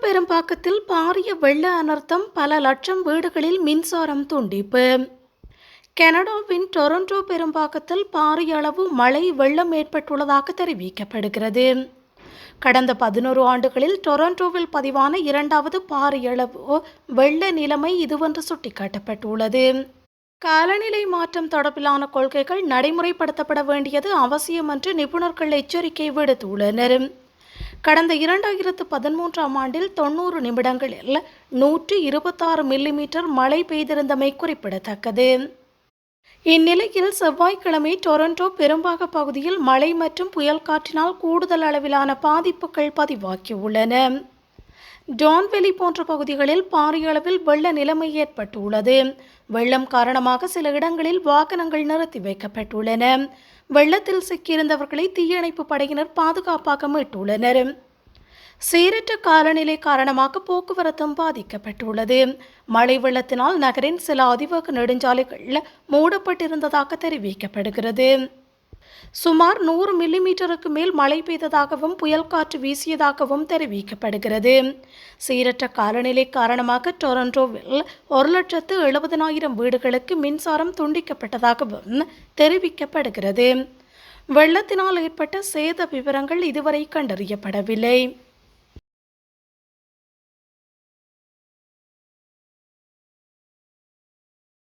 பெரும்பாக்கத்தில் பாரிய வெள்ள அனர்த்தம் பல லட்சம் வீடுகளில் மின்சாரம் துண்டிப்பு. கனடாவின் டொரண்டோ பெரும்பாக்கத்தில் பாரிய அளவு மழை வெள்ளம் ஏற்பட்டுள்ளதாக தெரிவிக்கப்படுகிறது. கடந்த பதினோரு ஆண்டுகளில் டொரண்டோவில் பதிவான இரண்டாவது பாரியளவு வெள்ள நிலைமை இதுவென்று சுட்டிக்காட்டப்பட்டுள்ளது. காலநிலை மாற்றம் தொடர்பிலான கொள்கைகள் நடைமுறைப்படுத்தப்பட வேண்டியது அவசியம் என்று நிபுணர்கள் எச்சரிக்கை விடுத்துள்ளனர். கடந்த இரண்டாயிரத்து பதிமூன்றாம் ஆண்டில் தொண்ணூறு நிமிடங்களில் நூற்றி இருபத்தாறு மில்லிமீட்டர் மழை பெய்திருந்தமை குறிப்பிடத்தக்கது. இந்நிலையில் செவ்வாய்க்கிழமை டொரண்டோ பெரும்பாக பகுதியில் மழை மற்றும் புயல் காற்றினால் கூடுதல் அளவிலான பாதிப்புகள் பதிவாகியுள்ளன. டான்வெலி போன்ற பகுதிகளில் பாரிய அளவில் வெள்ள நிலைமை ஏற்பட்டுள்ளது. வெள்ளம் காரணமாக சில இடங்களில் வாகனங்கள் நிறுத்தி வைக்கப்பட்டுள்ளன. வெள்ளத்தில் சிக்கியிருந்தவர்களை தீயணைப்பு படையினர் பாதுகாப்பாக மீட்டுள்ளனர். சீரற்ற காலநிலை காரணமாக போக்குவரத்தும் பாதிக்கப்பட்டுள்ளது. மழை வெள்ளத்தினால் நகரின் சில அதிவேக நெடுஞ்சாலைகள் மூடப்பட்டிருந்ததாக தெரிவிக்கப்படுகிறது. சுமார் நூறு மில்லிமீட்டருக்கு மேல் மழை பெய்ததாகவும் புயல் காற்று வீசியதாகவும் தெரிவிக்கப்படுகிறது. சீரற்ற காலநிலை காரணமாக டொரண்டோவில் ஒரு லட்சத்து எழுபதனாயிரம் வீடுகளுக்கு மின்சாரம் துண்டிக்கப்பட்டதாகவும் தெரிவிக்கப்படுகிறது. வெள்ளத்தினால் ஏற்பட்ட சேத விவரங்கள் இதுவரை கண்டறியப்படவில்லை.